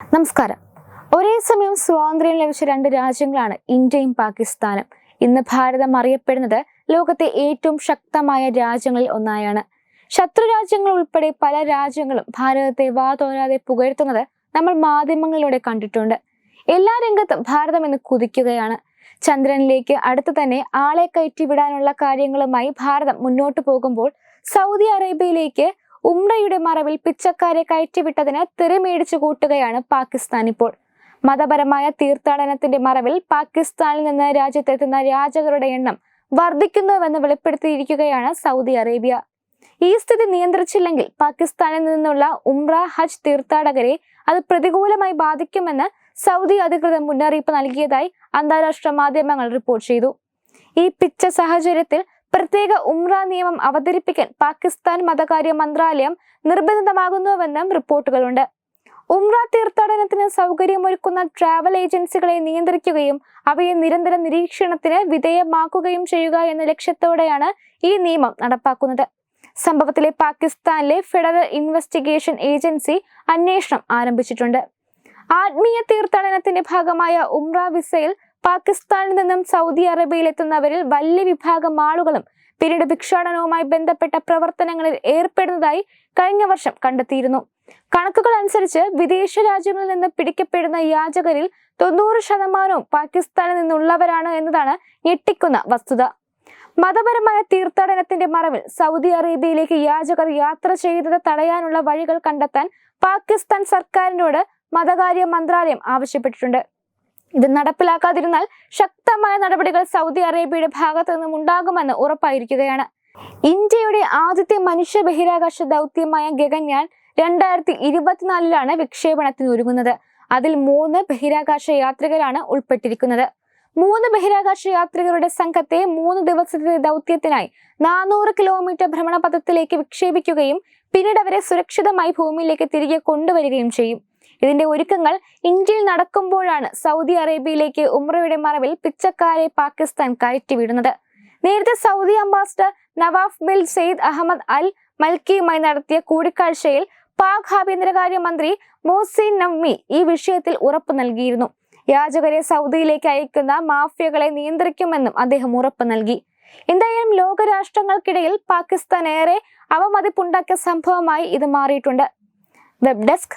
നമസ്കാരം. ഒരേ സമയം സ്വാതന്ത്ര്യം ലഭിച്ച രണ്ട് രാജ്യങ്ങളാണ് ഇന്ത്യയും പാകിസ്ഥാനും. ഇന്ന് ഭാരതം അറിയപ്പെടുന്നത് ലോകത്തെ ഏറ്റവും ശക്തമായ രാജ്യങ്ങളിൽ ഒന്നായാണ്. ശത്രു രാജ്യങ്ങൾ ഉൾപ്പെടെ പല രാജ്യങ്ങളും ഭാരതത്തെ വാതോരാതെ പുകഴ്ത്തുന്നത് നമ്മൾ മാധ്യമങ്ങളിലൂടെ കണ്ടിട്ടുണ്ട്. എല്ലാ രംഗത്തും ഭാരതം എന്ന് കുതിക്കുകയാണ്. ചന്ദ്രനിലേക്ക് അടുത്ത് തന്നെ ആളെ കയറ്റി വിടാനുള്ള കാര്യങ്ങളുമായി ഭാരതം മുന്നോട്ട് പോകുമ്പോൾ സൗദി അറേബ്യയിലേക്ക് ഉംറയുടെ മറവിൽ പിച്ചക്കാരെ കയറ്റിവിട്ടതിന് തെറിമേടിച്ചു കൂട്ടുകയാണ് പാകിസ്ഥാൻ ഇപ്പോൾ. മതപരമായ തീർത്ഥാടനത്തിന്റെ മറവിൽ പാകിസ്ഥാനിൽ നിന്ന് രാജ്യത്തെത്തുന്ന രാജകരുടെ എണ്ണം വർദ്ധിക്കുന്നുവെന്ന് വെളിപ്പെടുത്തിയിരിക്കുകയാണ് സൗദി അറേബ്യ. ഈ സ്ഥിതി നിയന്ത്രിച്ചില്ലെങ്കിൽ പാകിസ്ഥാനിൽ നിന്നുള്ള ഉംറ ഹജ്ജ് തീർത്ഥാടകരെ അത് പ്രതികൂലമായി ബാധിക്കുമെന്ന് സൗദി അധികൃതർ മുന്നറിയിപ്പ് നൽകിയതായി അന്താരാഷ്ട്ര മാധ്യമങ്ങൾ റിപ്പോർട്ട് ചെയ്തു. ഈ പിച്ച സാഹചര്യത്തിൽ പ്രത്യേക ഉംറ നിയമം അവതരിപ്പിക്കാൻ പാകിസ്ഥാൻ മതകാര്യ മന്ത്രാലയം നിർബന്ധിതമാകുന്നുവെന്നും റിപ്പോർട്ടുകളുണ്ട്. ഉംറ തീർത്ഥാടനത്തിന് സൗകര്യമൊരുക്കുന്ന ട്രാവൽ ഏജൻസികളെ നിയന്ത്രിക്കുകയും അവയെ നിരന്തര നിരീക്ഷണത്തിന് വിധേയമാക്കുകയും ചെയ്യുക എന്ന ലക്ഷ്യത്തോടെയാണ് ഈ നിയമം നടപ്പാക്കുന്നത്. സംഭവത്തിലെ പാകിസ്ഥാനിലെ ഫെഡറൽ ഇൻവെസ്റ്റിഗേഷൻ ഏജൻസി അന്വേഷണം ആരംഭിച്ചിട്ടുണ്ട്. ആത്മീയ തീർത്ഥാടനത്തിന്റെ ഭാഗമായ ഉംറ വിസയിൽ പാകിസ്ഥാനിൽ നിന്നും സൗദി അറേബ്യയിലെത്തുന്നവരിൽ വലിയ വിഭാഗം ആളുകളും പിന്നീട് ഭിക്ഷാടനവുമായി ബന്ധപ്പെട്ട പ്രവർത്തനങ്ങളിൽ ഏർപ്പെടുന്നതായി കഴിഞ്ഞ വർഷം കണ്ടെത്തിയിരുന്നു. കണക്കുകൾ അനുസരിച്ച് വിദേശ രാജ്യങ്ങളിൽ നിന്ന് പിടിക്കപ്പെടുന്ന യാചകരിൽ തൊണ്ണൂറ് ശതമാനവും പാകിസ്ഥാനിൽ നിന്നുള്ളവരാണ് എന്നതാണ് ഞെട്ടിക്കുന്ന വസ്തുത. മതപരമായ തീർത്ഥാടനത്തിന്റെ മറവിൽ സൗദി അറേബ്യയിലേക്ക് യാചകർ യാത്ര ചെയ്യുന്നത് തടയാനുള്ള വഴികൾ കണ്ടെത്താൻ പാകിസ്ഥാൻ സർക്കാരിനോട് മതകാര്യ മന്ത്രാലയം ആവശ്യപ്പെട്ടിട്ടുണ്ട്. ഇത് നടപ്പിലാക്കാതിരുന്നാൽ ശക്തമായ നടപടികൾ സൗദി അറേബ്യയുടെ ഭാഗത്തു നിന്നും ഉണ്ടാകുമെന്ന് ഉറപ്പായിരിക്കുകയാണ്. ഇന്ത്യയുടെ ആദ്യത്തെ മനുഷ്യ ബഹിരാകാശ ദൗത്യമായ ഗഗൻയാൻ രണ്ടായിരത്തി ഇരുപത്തിനാലിലാണ് വിക്ഷേപണത്തിന് ഒരുങ്ങുന്നത്. അതിൽ മൂന്ന് ബഹിരാകാശ യാത്രികരാണ് ഉൾപ്പെട്ടിരിക്കുന്നത്. മൂന്ന് ബഹിരാകാശ യാത്രികരുടെ സംഘത്തെ മൂന്ന് ദിവസത്തെ ദൗത്യത്തിനായി നാനൂറ് കിലോമീറ്റർ ഭ്രമണപഥത്തിലേക്ക് വിക്ഷേപിക്കുകയും പിന്നീട് അവരെ സുരക്ഷിതമായി ഭൂമിയിലേക്ക് തിരികെ കൊണ്ടുവരികയും ചെയ്യും. ഇതിന്റെ ഒരുക്കങ്ങൾ ഇന്ത്യയിൽ നടക്കുമ്പോഴാണ് സൗദി അറേബ്യയിലേക്ക് ഉമ്രയുടെ മറവിൽ പിച്ചക്കാരെ പാകിസ്ഥാൻ കയറ്റിവിടുന്നത്. നേരത്തെ Saudi ambassador Nawaf bin Saeed Ahmed Al മൽക്കിയുമായി നടത്തിയ കൂടിക്കാഴ്ചയിൽ പാക് ആഭ്യന്തരകാര്യ മന്ത്രി മോസിൻ നവ്മി ഈ വിഷയത്തിൽ ഉറപ്പു നൽകിയിരുന്നു. യാചകരെ സൗദിയിലേക്ക് അയക്കുന്ന മാഫിയകളെ നിയന്ത്രിക്കുമെന്നും അദ്ദേഹം ഉറപ്പ് നൽകി. എന്തായാലും ലോകരാഷ്ട്രങ്ങൾക്കിടയിൽ പാകിസ്ഥാൻ ഏറെ അവമതിപ്പുണ്ടാക്കിയ സംഭവമായി ഇത് മാറിയിട്ടുണ്ട്. Web desk